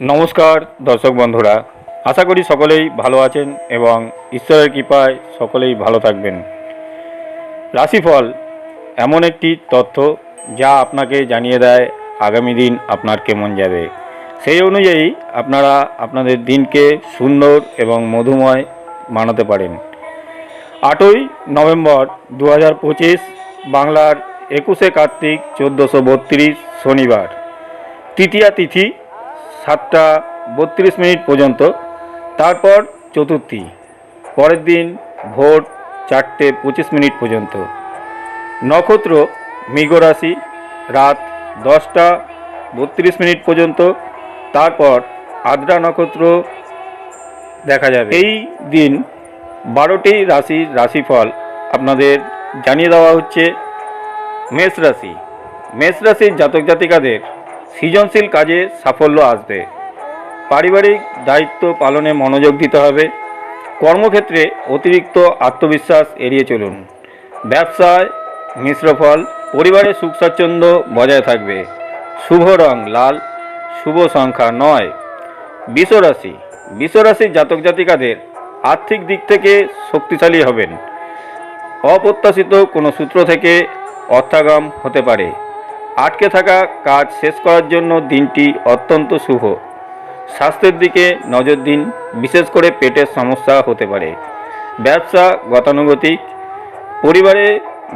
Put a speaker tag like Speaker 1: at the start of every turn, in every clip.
Speaker 1: নমস্কার, দর্শক বন্ধুরা। আশা করি সকলেই ভালো আছেন এবং ঈশ্বরের কৃপায় সকলেই ভালো থাকবেন। রাশিফল এমন একটি তথ্য যা আপনাকে জানিয়ে দেয় আগামী দিন আপনার কেমন যাবে। সেই অনুযায়ী আপনারা আপনাদের দিনকে সুন্দর এবং মধুময় মানাতে পারেন। আটই নভেম্বর দু হাজার পঁচিশ, বাংলার একুশে কার্তিক চোদ্দোশো শনিবার। তৃতীয়া তিথি সাতটা বত্রিশ মিনিট পর্যন্ত। তারপর চতুর্থী, পরের দিন ভোর চারটে পঁচিশ মিনিট পর্যন্ত। নক্ষত্র মৃগ রাশি রাত দশটা বত্রিশ মিনিট পর্যন্ত। তারপর আদ্রা নক্ষত্র দেখা যাবে। এই দিন বারোটি রাশির রাশিফল আপনাদের জানিয়ে দেওয়া হচ্ছে। মেষ রাশি, মেষ রাশির জাতক জাতিকাদের সৃজনশীল কাজে সাফল্য আসবে। পারিবারিক দায়িত্ব পালনে মনোযোগ দিতে হবে। কর্মক্ষেত্রে অতিরিক্ত আত্মবিশ্বাস এড়িয়ে চলুন। ব্যবসায় মিশ্র ফল, পরিবারে সুখ স্বাচ্ছন্দ্য বজায় থাকবে। শুভ রং লাল, শুভ সংখ্যা নয়। বিশ্বরাশি, বিশ্বরাশির জাতক জাতিকাদের আর্থিক দিক থেকে শক্তিশালী হবেন। অপ্রত্যাশিত কোনো সূত্র থেকে অর্থাগম হতে পারে। আটকে থাকা কাজ শেষ করার জন্য দিনটি অত্যন্ত শুভ। স্বাস্থ্যের দিকে নজর দিন, বিশেষ করে পেটের সমস্যা হতে পারে। ব্যবসা, গতানুগতিক, পরিবারে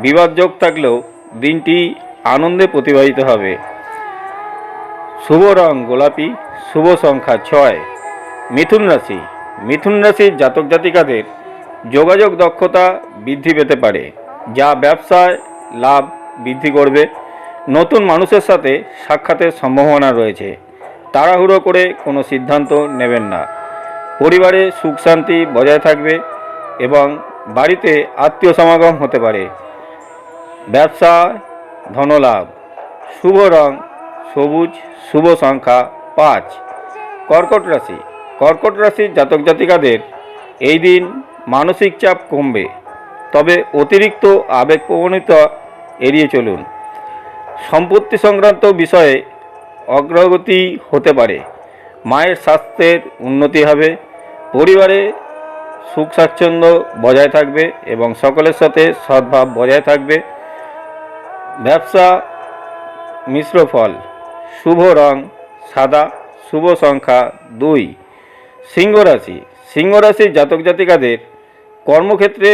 Speaker 1: বিবাদযোগ থাকলেও দিনটি আনন্দে প্রতিবাহিত হবে। শুভ রং গোলাপি, শুভ সংখ্যা ছয়। মিথুন রাশি। মিথুন রাশির জাতক জাতিকাদের যোগাযোগ দক্ষতা বৃদ্ধি পেতে পারে, যা ব্যবসায় লাভ বৃদ্ধি করবে। নতুন মানুষের সাথে সাক্ষাতের সম্ভাবনা রয়েছে। তাড়াহুড়ো করে কোনো সিদ্ধান্ত নেবেন না। পরিবারে সুখ শান্তি বজায় থাকবে এবং বাড়িতে আত্মীয় সমাগম হতে পারে। ব্যবসা, ধনলাভ, শুভ রং, সবুজ, শুভ সংখ্যা পাঁচ। কর্কট রাশি। কর্কট রাশির জাতক জাতিকাদের এই দিন মানসিক চাপ কমবে। তবে অতিরিক্ত আবেগ আবেগপ্রবণতা এড়িয়ে চলুন। সম্পত্তি সংক্রান্ত বিষয়ে অগ্রগতি হতে পারে। মায়ের স্বাস্থ্যের উন্নতি হবে, পরিবারে সুখ স্বাচ্ছন্দ্য বজায় থাকবে এবং সকলের সাথে সদ্ভাব বজায় থাকবে। ব্যবসা মিশ্র ফল, শুভ রং সাদা, শুভ সংখ্যা দুই। সিংহ রাশি, সিংহ রাশির জাতক জাতিকাদের কর্মক্ষেত্রে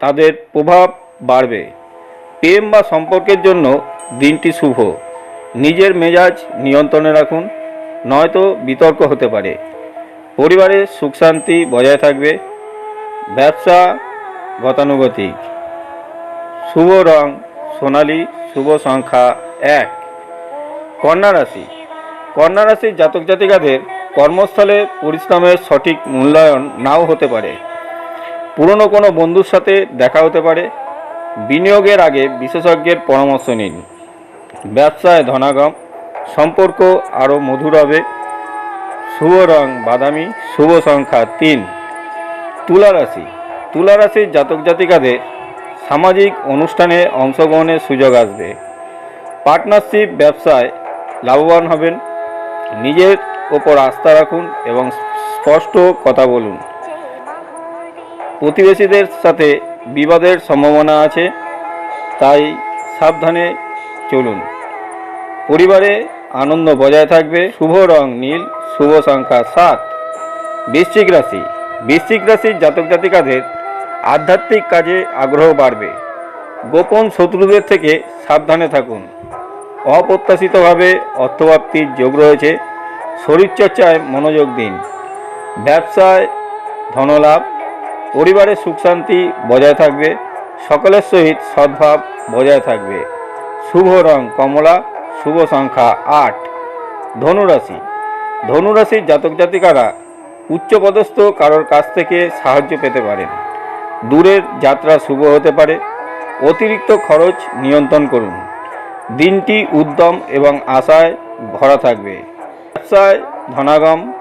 Speaker 1: তাদের প্রভাব বাড়বে। প্রেম বা সম্পর্কের জন্য দিনটি শুভ। নিজের মেজাজ নিয়ন্ত্রণে রাখুন, নয়তো বিতর্ক হতে পারে। পরিবারে সুখ শান্তি বজায় থাকবে, ব্যবসা গতানুগতিক। শুভ রং, সোনালী শুভ সংখ্যা এক। কন্যা রাশি। কন্যা রাশির জাতক জাতিকাদের কর্মস্থলে পরিশ্রমের সঠিক মূল্যায়ন নাও হতে পারে। পুরনো কোনো বন্ধুর সাথে দেখা হতে পারে বিনিয়োগের আগে বিশেষজ্ঞের পরামর্শ নিন। ব্যবসায় ধনাগম, সম্পর্ক আরও মধুর হবে। শুভ রং বাদামি, শুভ সংখ্যা তিন। তুলা রাশি, তুলা রাশির জাতক জাতিকাদের সামাজিক অনুষ্ঠানে অংশগ্রহণের সুযোগ আসবে। পার্টনারশিপ ব্যবসায় লাভবান হবেন। নিজের ওপর আস্থা রাখুন এবং স্পষ্ট কথা বলুন। প্রতিবেশীদের সাথে বিবাদের সম্ভাবনা আছে, তাই সাবধানে চলুন। পরিবারে আনন্দ বজায় থাকবে। শুভ রং নীল, শুভ সংখ্যা সাত। বৃশ্চিক রাশি। বৃশ্চিক রাশির জাতক জাতিকাদের আধ্যাত্মিক কাজে আগ্রহ বাড়বে। গোপন শত্রুদের থেকে সাবধানে থাকুন। অপ্রত্যাশিতভাবে অর্থপ্রাপ্তির যোগ রয়েছে। শরীরচর্চায় মনোযোগ দিন। ব্যবসায় ধনলাভ পরিবারে সুখ শান্তি বজায় থাকবে, সকলের সহিত সদ্ভাব বজায় থাকবে। শুভ রং কমলা, শুভ সংখ্যা আট। ধনুরাশি। ধনুরাশির জাতক জাতিকারা উচ্চপদস্থ কারোর কাছ থেকে সাহায্য পেতে পারেন। দূরের যাত্রা শুভ হতে পারে। অতিরিক্ত খরচ নিয়ন্ত্রণ করুন। দিনটি উদ্যম এবং আশায় ভরা থাকবে। ব্যবসায় ধনাগম।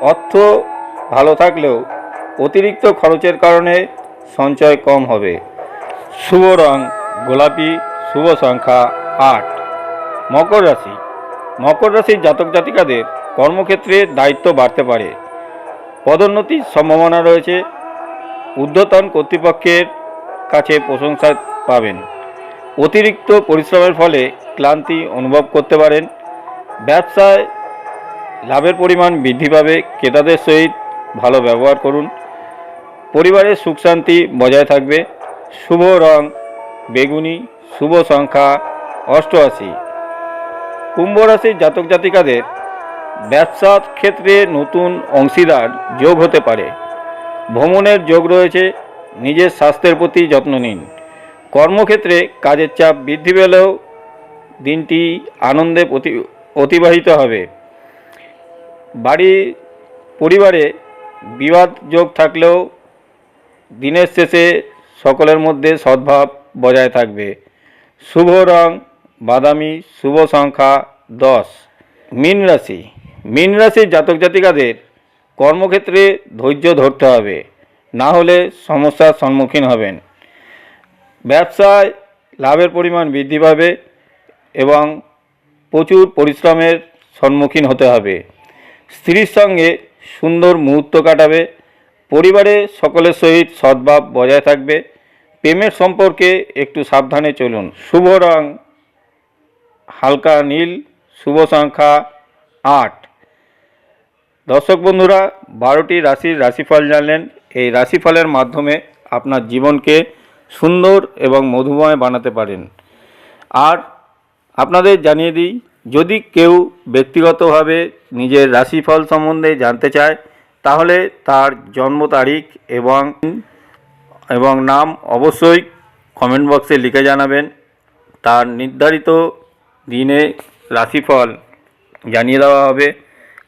Speaker 1: অর্থ ভালো থাকলেও অতিরিক্ত খরচের কারণে সঞ্চয় কম হবে। শুভ রং, গোলাপি, শুভ সংখ্যা আট। মকর রাশি। মকর রাশির জাতক জাতিকাদের কর্মক্ষেত্রে দায়িত্ব বাড়তে পারে। পদোন্নতির সম্ভাবনা রয়েছে। ঊর্ধ্বতন কর্তৃপক্ষের কাছে প্রশংসা পাবেন। অতিরিক্ত পরিশ্রমের ফলে ক্লান্তি অনুভব করতে পারেন। ব্যবসায় লাভের পরিমাণ বৃদ্ধি পাবে। ক্রেতাদের সহিত ভালো ব্যবহার করুন। পরিবারের সুখ শান্তি বজায় থাকবে। শুভ রং, বেগুনি, শুভ সংখ্যা, অষ্টআশি। কুম্ভ রাশির জাতক জাতিকাদের ব্যবসার ক্ষেত্রে নতুন অংশীদার যোগ হতে পারে। ভ্রমণের যোগ রয়েছে, নিজের স্বাস্থ্যের প্রতি যত্ন নিন। কর্মক্ষেত্রে কাজের চাপ বৃদ্ধি পেলেও দিনটি আনন্দে অতিবাহিত হবে। বাড়ি পরিবারে বিবাদ যোগ থাকলেও দিনের শেষে সকলের মধ্যে সদ্ভাব বজায় থাকবে। শুভ রং, বাদামি, শুভ সংখ্যা দশ। মীন রাশি। মীন রাশির জাতক জাতিকাদের কর্মক্ষেত্রে ধৈর্য ধরতে হবে, না হলে সমস্যার সম্মুখীন হবেন। ব্যবসায় লাভের পরিমাণ বৃদ্ধি পাবে এবং প্রচুর পরিশ্রমের সম্মুখীন হতে হবে। স্ত্রীর সঙ্গে সুন্দর মুহূর্ত কাটাবে পরিবারে সকলের সহিত সদ্ভাব বজায় থাকবে। প্রেমের সম্পর্কে একটু সাবধানে চলুন। শুভ রং, হালকা নীল, শুভ সংখ্যা আট। দর্শক বন্ধুরা, বারোটি রাশির রাশিফল জানলেন। এই রাশিফলের মাধ্যমে আপনার জীবনকে সুন্দর এবং মধুময় বানাতে পারেন। আর আপনাদের জানিয়ে দিই, যদি কেউ ব্যক্তিগতভাবে নিজের রাশিফল সম্বন্ধে জানতে চায় তাহলে তার জন্ম তারিখ এবং এবং নাম অবশ্যই কমেন্ট বক্সে লিখে জানাবেন। তার নির্ধারিত দিনে রাশিফল জানিয়ে দেওয়া হবে।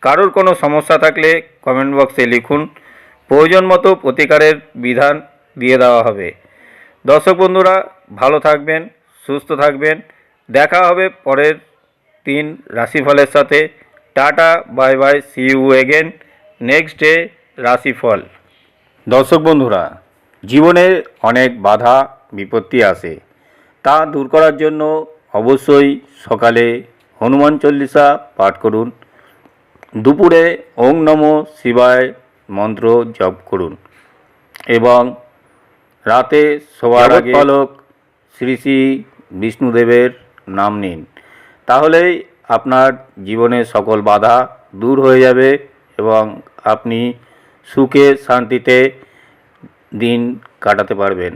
Speaker 1: কারোর কোনো সমস্যা থাকলে কমেন্ট বক্সে লিখুন। প্রয়োজন মতো প্রতিকারের বিধান দিয়ে দেওয়া হবে। দর্শক বন্ধুরা, ভালো থাকবেন, সুস্থ থাকবেন। দেখা হবে পরের তিন রাশিফলের সাথে। Tata bye bye see you again next day রাশিফল দর্শক বন্ধুরা জীবনে অনেক বাধা বিপত্তি আসে তা দূর করার জন্য অবশ্যই সকালে হনুমান চল্লিশা পাঠ করুন। দুপুরে ওং নম শিবায় মন্ত্র জপ করুন। এবং রাতে শোয়ার আগে পালক। শ্রী শ্রী বিষ্ণুদেবের নাম নিন। তাহলেই আপনার জীবনের সকল বাধা দূর হয়ে যাবে এবং আপনি সুখে শান্তিতে দিন কাটাতে পারবেন।